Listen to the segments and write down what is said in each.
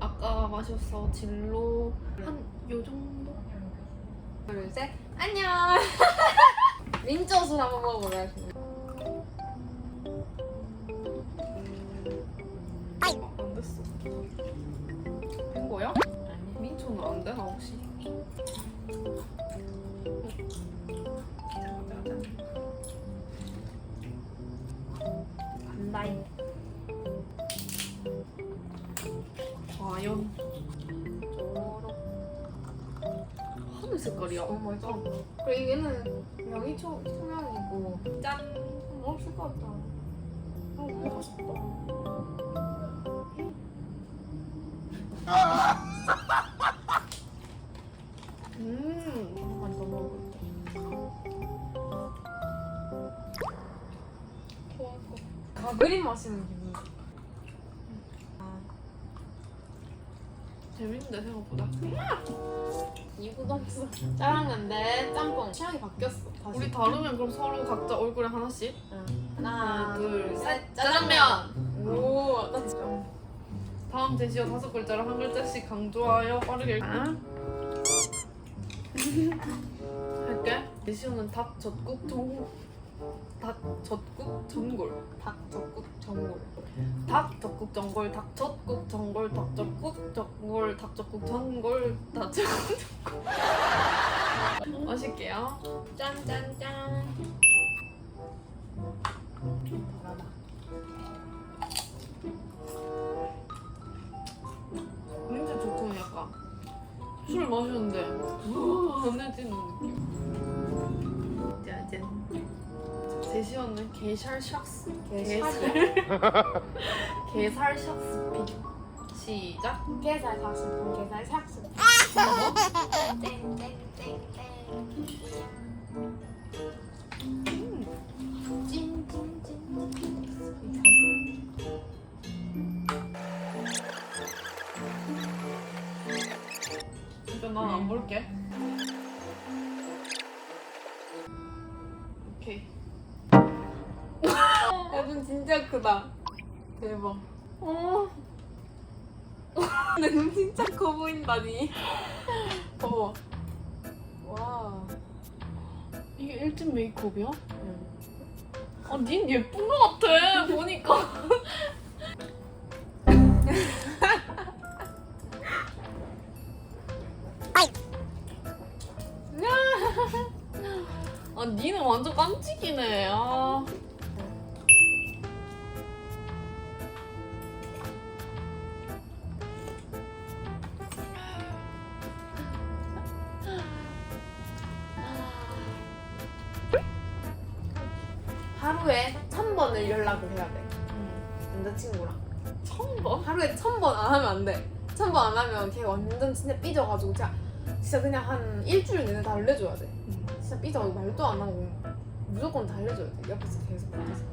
아까 마셨어 진로 한 요 정도? 둘, 셋. 안녕. 민초술 한번 먹어보자. 안 됐어. 된 거야? 민초는 안 되나 혹시? 너무 맛있어. 그리고 얘는 명이 초, 초면이고 짠. 맛있을 것 같다. 너무. 음. 한번 더 먹어볼게. 아, 그림 마시는 기분. 재밌는데 생각보다. 이구도 없어. 짜랑인데 짬뽕. 취향이 바뀌었어. 다시. 우리 다르면 그럼 서로 각자 얼굴에 하나씩? 응. 하나, 둘, 둘, 셋. 셋. 짜장면. 오, 나 진짜. 다음 제시어 다섯 글자를 한 글자씩 강조하여 빠르게 아? 할게 제시어는 닭 젖국 전... 닭 젖국 전골. 닭, 젓국, 전골. 닭 젖국 전골 닭 젖국 전골 닭 젖국 전골 닭 젖국 전골 닭 젖국 전골. 마실게요. 짠짠짠. 냄새 좋고 약간 술 마셨는데 안내지는 느낌. 짜잔 제시어는 게살 샥스 게살. 게살 샥스 피 시작 게살 삭스푼, 게살 삭스푼. 먹어? 보인다니. 어. 와. 이게 일진 메이크업이야? 응. 아, 닌 예쁜 것 같아 보니까 아, 니는 완전 깜찍이네. 아. 하루에 천 번을 연락을 해야 돼. 남자친구랑. 처음 봐. 하루에 천 번 안 하면 안 돼. 천 번 안 하면 걔 완전 진짜 삐져가지고 진짜 진짜 그냥 한 일주일 내내 달래줘야 돼. 진짜 삐져가지고 말도 안 하고 무조건 달래줘야 돼. 옆에서 계속 옆에서.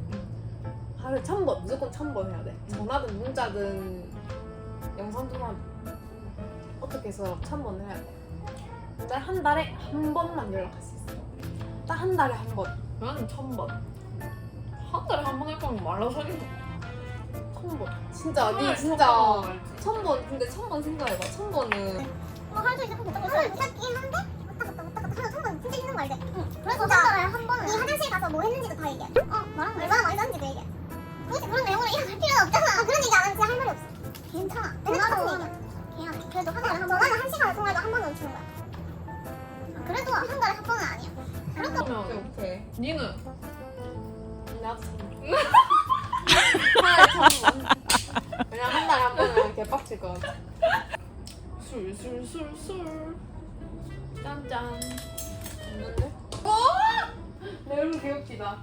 하루에 천 번, 무조건 천 번 해야 돼. 전화든 문자든 영상 통화 어떻게 해서 천 번 해야 돼. 근데 한 달에 한 번만 연락할 수 있어. 딱 한 달에 한 번. 나는 처음 봐. 한 달에 한 번 할 거면 말라 사귄다. 천 번. 진짜 니한 진짜 번 알지. 천 번. 근데 천번 생각해봐. 천 번은 뭐 하루 종일 자꾸 못하고 있어. 못하긴 한데 왔다 갔다 왔다 갔다 하면 한번 진짜 힘든 거 알지? 응. 그래서 한 달에 한 번은 네 화장실 가서 뭐 했는지도 다 얘기해. 어, 나랑 얼마나 많이 잤는지도 얘기해. 굳이 그런 내용을 이해할 필요는 없잖아. 아, 그런 얘기 안 하면 진짜 할 말이 없어. 괜찮아. 내가 똑같은 얘기야. 걔야. 그래도 한 달에 한 번. 나는 한 시간을 통화해도 한 번은 치는 거야. 그래도 한 달에 한 번은 아니야. 그렇다. 그러면 오케이. 니는 그냥 한 달에 한 번은 개빡칠 것 같아. 술술술 술. 짠짠. 없는데? 내 얼굴.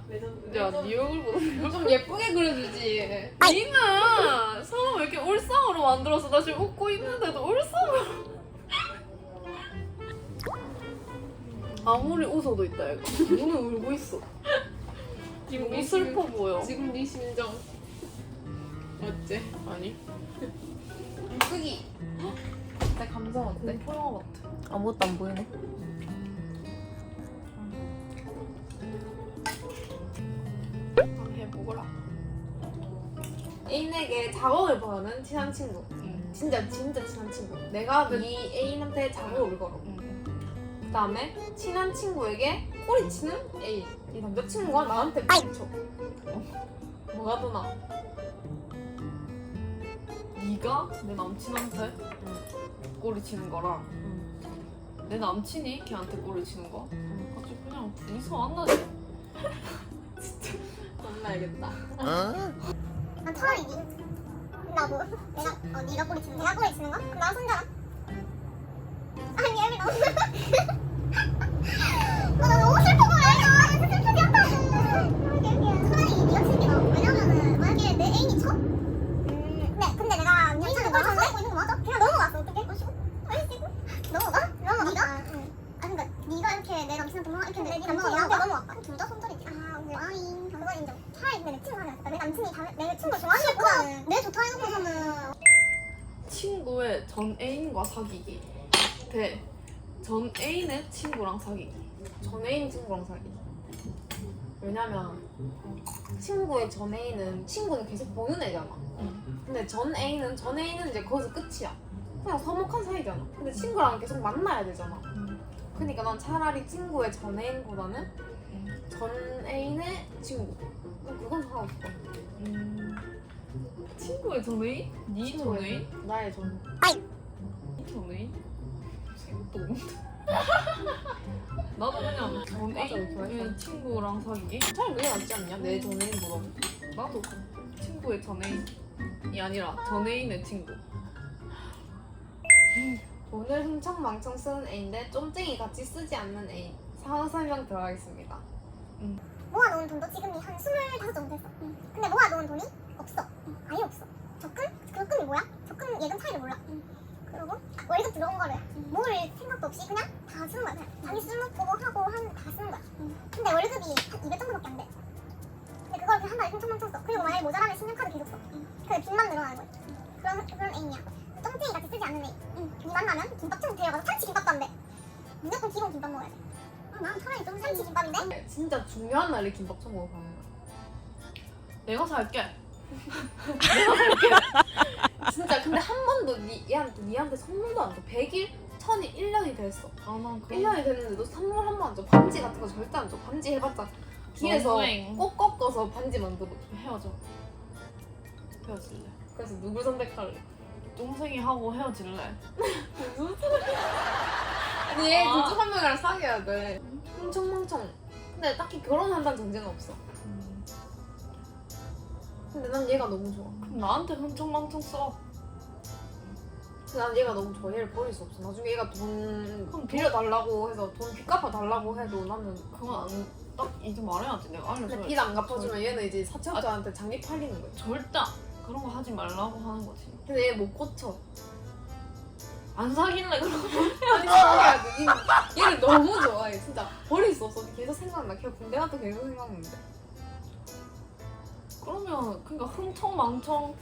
레전드. 야, 네 얼굴 보다 좀 예쁘게 그려주지. 니는 사람 왜 이렇게 울상으로 만들었어? 나 지금 웃고 있는데도 울상으로. 아무리 웃어도 있다 얘가. 눈은 울고 있어. 지금 너무 슬퍼 보여. 지금 네 심정. 어째? 아니? 크기. 내 감성 어때? 포영화 같아. 아무것도 안 보이네. 해보거라. 애인에게 작업을 걸는 친한 친구. 응. 진짜 진짜 친한 친구. 내가 네 애인한테 작업을 걸어. 응. 그다음에 친한 친구에게 꼬리치는 애인. 이 남자친구가 나한테 뿌리쳐. 뭐가 더 나? 네가 내 남친한테 꼬리 치는 거랑 내 남친이 걔한테 꼬리 치는 거? 아주 그냥 둘이서 만나지 만나야겠다. 난 차라리 니 나도 내가 어 네가 꼬리 치는 거? 내가 꼬리 치는 거? 그럼 나 손잡아. 아니 예미 너무 아, 나 너무 슬퍼 보여 이거 슬프지 않다고 차라리 네가 치는 게 나아 왜냐면은 만약에 내 애인이 쳐? 근데 근데 내가 전달하고 있는 거 맞아? 그냥 넘어갔어 어떡해? 마시고 마시고 넘어가? 넘어가? 네가? 응. 아 그니까 네가 이렇게 내 남친한테 넘어가 이렇게 내 남친이 나한테 넘어갔다. 둘다 손절이지. 아 근데 아잉. 그건 인정. 차라리 내 친구 하나 내 남친이 다, 내 친구 좋아하는 것보다는. 내 좋다 해놓고서는 친구의 전 애인과 사귀기. 대 전 애인의 친구랑 사귀기. 전 애인 친구랑 사귀. 왜냐면 친구의 전 애인은 친구는 계속 보는 애잖아. 근데 전 애인은 전 애인은 이제 거기서 끝이야. 그냥 서먹한 사이잖아. 근데 친구랑 계속 만나야 되잖아. 그러니까 난 차라리 친구의 전 애인보다는 전 애인의 친구. 난 그건 상관없어. 음. 친구의 전 애인? 네전 애인? 나의 전. 네전 애인? 생각도 없는데 나도 그냥 애인의 좋아했어. 친구랑 사귀기? 차라리 그게 낫지 않냐? 내 전 애인보다. 나도 친구의 전 애인이 아니라 전 애인의 친구 돈을 흥청망청 쓰는 애인데 쫌쟁이 같이 쓰지 않는 애인. 상호 설명 들어가겠습니다. 모아놓은 돈도 지금이 한 25 정도 됐어 근데 모아놓은 돈이 없어 아예 없어 적금? 적금이 뭐야? 적금 예금 차이를 몰라 그리고 월급 들어온 거를 모을 생각도 없이 그냥 다 쓰는 거야. 그냥 자기 쓸모보고 하고 한 다 쓰는 거야. 근데 월급이 한 200 정도밖에 안 돼. 근데 그걸 그냥 한 달에 흥청망청 써 그리고 만약에 모자라면 신용카드 계속 써. 근데 빚만 늘어나는 거야. 그런, 그런 애인이야. 똥쟁이 같이 쓰지 않는 애인. 응. 니 만나면 김밥집 데려가서 참치 김밥도 안 돼. 무조건 기본 김밥 먹어야 돼. 아, 난 차라리 좀 참치 김밥인데? 진짜 중요한 날에 김밥 천국을 가는 거야. 내가 살게 진짜 근데 한 번도 니, 얘한테 니한테 선물도 안 줘. 100일? 천이 1년이 됐어. 아난 그런 1년이 됐는데도 선물 한 번 안 줘. 반지 같은 거 절대 안 줘. 반지 해봤자 뒤에서 너무행. 꼭 꺾어서 반지 만들어. 헤어져 헤어질래 그래서 누굴 선택할래? 동생이 하고 헤어질래 아니 얘 아. 둘중 한 명이랑 사귀어야 돼. 흥청망청. 근데 딱히 결혼한다는 전제는 없어. 근데 난 얘가 너무 좋아. 나한테 흥청망청 써 근데 난 얘가 너무 좋아. 얘를 버릴 수 없어. 나중에 얘가 돈 빌려달라고 해서 돈빚 갚아달라고 해도 나는 그건 안, 딱 이제 말해야지 내가 알려줘야지 근데 빚안 갚아주면 얘는 이제 사채업자한테 장기 팔리는 거야. 절대 안- 그런 거 하지 말라고 하는 거지 근데 얘 못 고쳐. 안 사귈래 그럼 아니 사귀어야 돼. 얘- 얘를 너무 좋아해. 진짜 버릴 수 없어. 계속 생각나. 걔 군대 가도 계속 생각나는데. 그러면 그러니까 흥청망청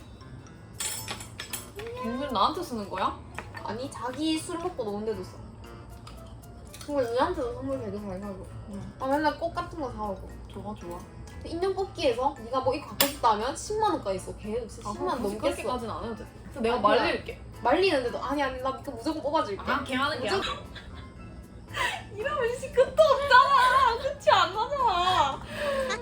돈을 나한테 쓰는 거야? 아니 자기 술 먹고 노는데도 써. 그러니까 얘한테도 선물 되게 잘 사고. 응. 아 맨날 꽃 같은 거 사오고. 좋아 좋아 인형 뽑기에서 네가 뭐 이거 갖고 싶다 하면 10만 원까지 써. 걔 진짜 10만 원 넘겠어. 그렇게까지는 안 해도 돼 그래서 내가 아니야. 말릴게 말리는데도 아니 아니 나 이거 무조건 뽑아줄게. 걔하는 무조건 이러면 씨 끝도 없잖아 끝이 안 나잖아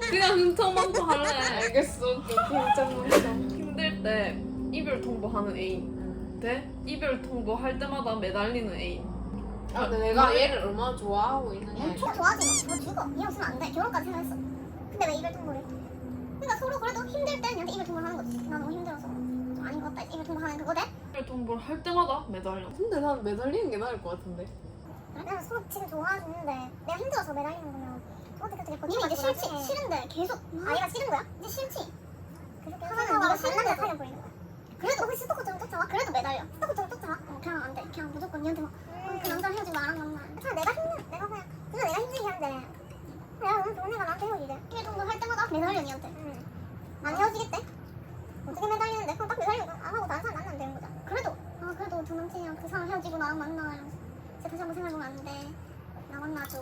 그냥 흥청망청 할래. 알겠어. 괜찮은 힘들 때 이별 통보하는 애인. 대 이별 통보할 때마다 매달리는 애인. 아, 근데 내가 얘를 얼마나 좋아하고 있느냐. 엄청 좋아하지 너 죽어. 얘 없으면 안 돼 결혼까지 생각했어 근데 왜 이별 통보를 해? 그러니까 서로 그래도 힘들 때 얘한테 이별 통보를 하는 거지. 나 너무 힘들어서. 좀 아닌 것 같다. 이별 통보하는 그거 돼? 이별 통보를 할 때마다 매달려. 근데 난 매달리는 게 나을 것 같은데. 내가 서로 지금 좋아하는데 내가 힘들어서 매달리는 거면 이미 이제 싫지? 싫은데 계속? 아이가 싫은 거야? 이제 싫지. 하면은 네가 싫은데 사려 보이는 거야. 그래도 혹시 스토커처럼 쫓아와? 그래도 매달려. 스토커처럼 쫓아와? 어, 그냥 안 돼. 그냥 무조건 니한테 막 어, 그 남자랑 헤어지고 나랑 만나 그냥 내가 힘들 내가 그냥 그냥 내가 힘들게 한데. 내가 너무 좋은 애가 나한테 헤어지래 정도 할 때마다? 매달려 니한테. 안 헤어지겠대? 어떻게 매달리는데? 그럼 딱 매달리고 안 하고 다른 사람 만나면 되는 거잖아 그래도 아 그래도 전 남친이랑 그 사람 헤어지고 나랑 만나 이러면서 진짜 다시 한번 생각해보면 안 돼. 나 만나줘.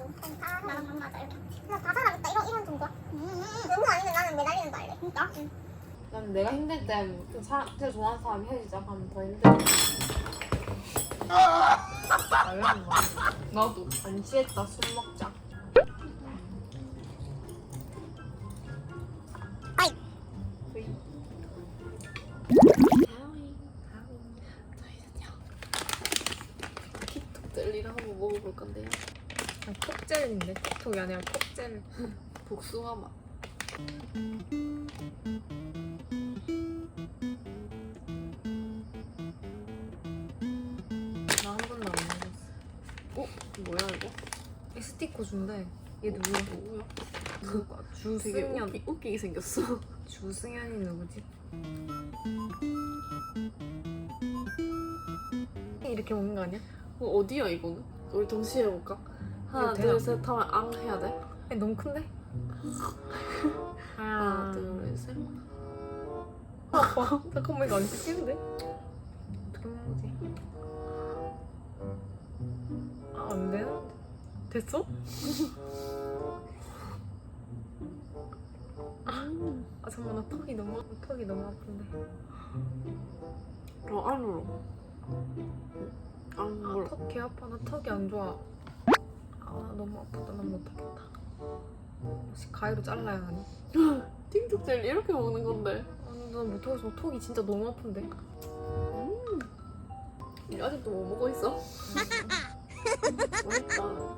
나랑 만나자 이렇게. 그냥 다 사람 있다 이런 이런 정도야. 너무 아니면 나는 매달리는 거 알래. 진짜? 난 내가 힘들 때그 사람 진짜 좋아하는 사람이 헤어지자 하면 더 힘들어. 말하는 거야. 나도. 안 취했다 술 먹자. 톡톡이 아니라 톡젤. 복숭아 맛. 나 한 번도 안 먹었어. 어? 뭐야 이거? 이 스티커 준대. 얘 누구야? 뭐야? 누가? 되게 주승현. 웃기, 웃기게 생겼어. 주승현이 누구지? 이렇게 먹는 거 아니야? 어, 어디야 이거는? 우리 동시에 해볼까? 하나? 둘셋 하면 앙 해야 돼? 아니, 너무 큰데? 하나 둘셋 아빠 잠깐만 이거 안 뜯기는데? 어떻게 먹지? 아, 안 되는데? 됐어? 아 잠깐만 나 턱이 너무 턱이 너무 아픈데 그럼 안으로 앙 몰라 아턱 개 아파 나 턱이 안 좋아 아 너무 아프다 난 못하겠다 혹시 가위로 잘라야 하니? 틱톡 젤리 이렇게 먹는 건데 아니 난 못하겠어 턱이 진짜 너무 아픈데 음. 아직도 못 먹고 있어? 맛있다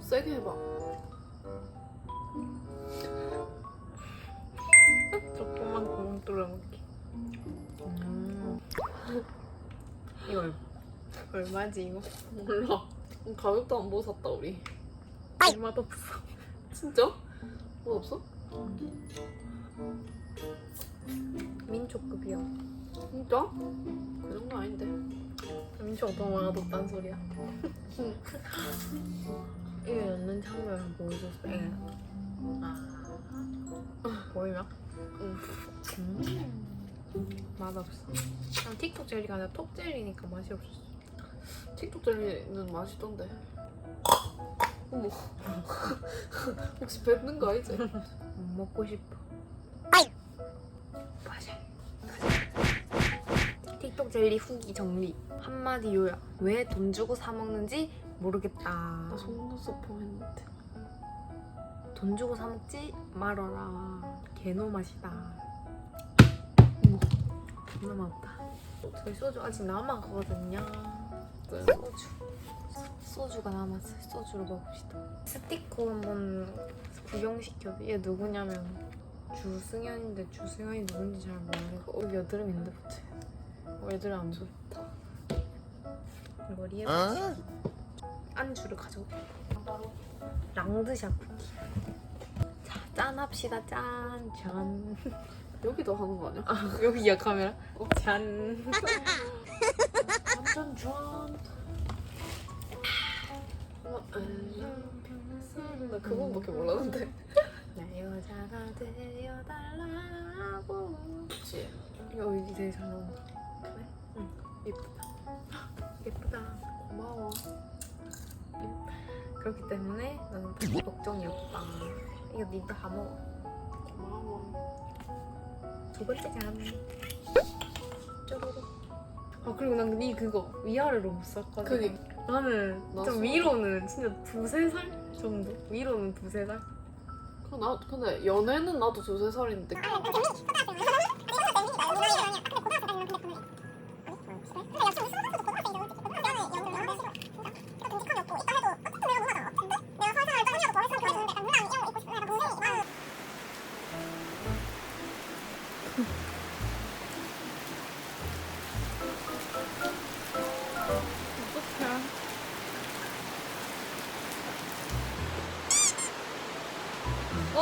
세게 해봐 조금만 구멍 뚫어놓기 음. 얼- 얼마지 이거? 몰라 가격도 안 보고 샀다 우리 얼마도 없어 진짜? 뭐 없어? 민초급이야 진짜? 그 정도 아닌데 민초가 더 많아졌단 소리야 이게 넣는 장면 보여줬어 응. 아 보이나? 응. 음. 맛없어. 그냥 틱톡 젤리가 아니라 톡 젤리니까 맛이 없었어. 틱톡 젤리는 맛있던데. 어머. 혹시 뱉는 거 아니지? 못 먹고 싶어. 맞아. 틱톡 젤리 후기 정리. 한마디 요약. 왜 돈 주고 사 먹는지 모르겠다. 나 속눈썹 포했는데. 돈 주고 사 먹지 말아라. 개노 맛이다. 존나 맛없다. 저희 소주 아직 남아거든요. 네. 소주. 소주가 남았어요. 소주로 먹읍시다. 스티커 한번 구경시켜 얘 누구냐면 주승현인데 주승현이 누군지 잘 모르겠고 여기 여드름 있는데 붙여 어, 여드름 안 좋다. 머리에 붙여 안주를 가져올게 랑드샤 쿠키. 자 짠합시다. 짠짠 여기도 하는 거 아니야? 아, 여기야 카메라? 짠. 완전 좋아 나 그분밖에 몰랐는데. 나 여자가 되어달라고. 그치? 여기 되게 잘 나온다. 그래? 응. 예쁘다. 예쁘다. 고마워. 그렇기 때문에 나는 별 걱정이 없다. 이거 니도 다 먹어. 고마워 두 번째 짠 쪼로로 아 그리고 난 니 그거 위아래로 못 샀거든 그니 나는 나 써. 위로는 진짜 두세 살 정도? 위로는 두세 살? 그 나 근데 연애는 나도 두세 살인데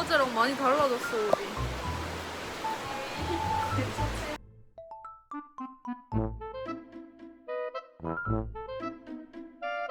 어제랑 많이 달라졌어